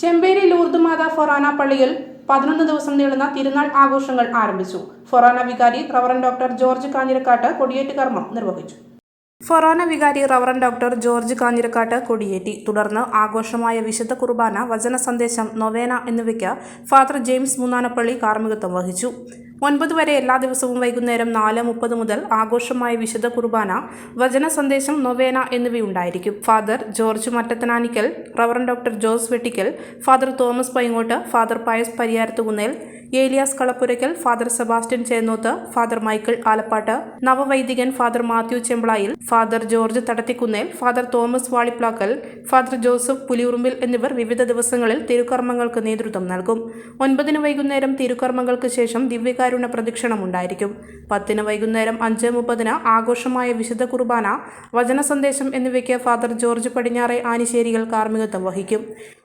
Chemperi Lourdes മാതാ ഫൊറാന പള്ളിയിൽ പതിനൊന്ന് ദിവസം നീളുന്ന തിരുനാൾ ആഘോഷങ്ങൾ ആരംഭിച്ചു. ഫൊറാന വികാരി റവറൻ ഡോക്ടർ ജോർജ് കാഞ്ഞിരക്കാട്ട് കൊടിയേറ്റ് കർമ്മം നിർവഹിച്ചു. ഫൊറാന വികാരി റവറൻ ഡോക്ടർ ജോർജ് കാഞ്ഞിരക്കാട്ട് കൊടിയേറ്റി. തുടർന്ന് ആഘോഷമായ വിശുദ്ധ കുർബാന വചന സന്ദേശം നൊവേന എന്നിവയ്ക്ക് ഫാദർ ജെയിംസ് മൂന്നാനപ്പള്ളി കാർമ്മികത്വം വഹിച്ചു. ഒൻപത് വരെ എല്ലാ ദിവസവും വൈകുന്നേരം നാല് മുപ്പത് മുതൽ ആഘോഷമായ വിശുദ്ധ കുർബാന വചന സന്ദേശം നൊവേന എന്നിവയുണ്ടായിരിക്കും. Father George Mattathanikkal reverend doctor Jose Vettickal father Thomas Paingottu father Pius Pariyarathukunnel Elias Kalappurackal father Sebastian Chennoth father Michael Alappatt നവവൈദികൻ father Mathew Chembalayil father George Thadathikunnel father Thomas Valiplackal father Joseph Puliyurumbil എന്നിവർ വിവിധ ദിവസങ്ങളിൽ തിരുക്കർമ്മങ്ങൾക്ക് നേതൃത്വം നൽകും. ഒൻപതിന് വൈകുന്നേരം തിരുക്കർമ്മങ്ങൾക്ക് ശേഷം ദിവ്യകാരുണ പ്രദക്ഷിണം ഉണ്ടായിരിക്കും. പത്തിന് വൈകുന്നേരം അഞ്ച് മുപ്പതിന് ആഘോഷമായ വിശുദ്ധ കുർബാന വചന സന്ദേശം എന്നിവയ്ക്ക് ഫാദർ ജോർജ് പടിഞ്ഞാറെ ആനിശ്ശേരികൾ കാർമ്മികത്വം വഹിക്കും.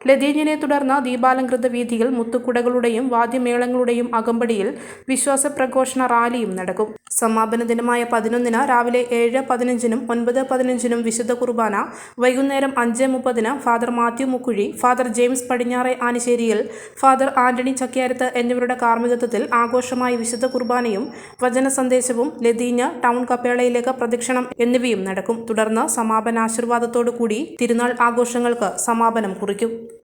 ലതീഞ്ഞിനെ തുടർന്ന് ദീപാലംകൃത വീഥിയിൽ മുത്തുക്കുടകളുടെയും വാദ്യമേളങ്ങളുടെയും അകമ്പടിയിൽ വിശ്വാസ പ്രഘോഷണ റാലിയും നടക്കും. സമാപന ദിനമായ പതിനൊന്നിന് രാവിലെ ഏഴ് പതിനഞ്ചിനും ഒൻപത് പതിനഞ്ചിനും വിശുദ്ധ കുർബാന വൈകുന്നേരം അഞ്ച് മുപ്പതിന് father Mathew Mukkuzhy father James Padinjare Anisseriyil father Antony ചക്യാരത്ത് എന്നിവരുടെ കാർമ്മികത്വത്തിൽ ആഘോഷമായി വിശുദ്ധ കുർബാനയും വചന സന്ദേശവും ലതീഞ്ഞ് ടൗൺ കപ്പേളയിലേക്ക് പ്രദക്ഷിണം എന്നിവയും നടക്കും. തുടർന്ന് സമാപന ആശീർവാദത്തോടു കൂടി തിരുനാൾ ആഘോഷങ്ങൾക്ക് സമാപനം കുറിക്കും.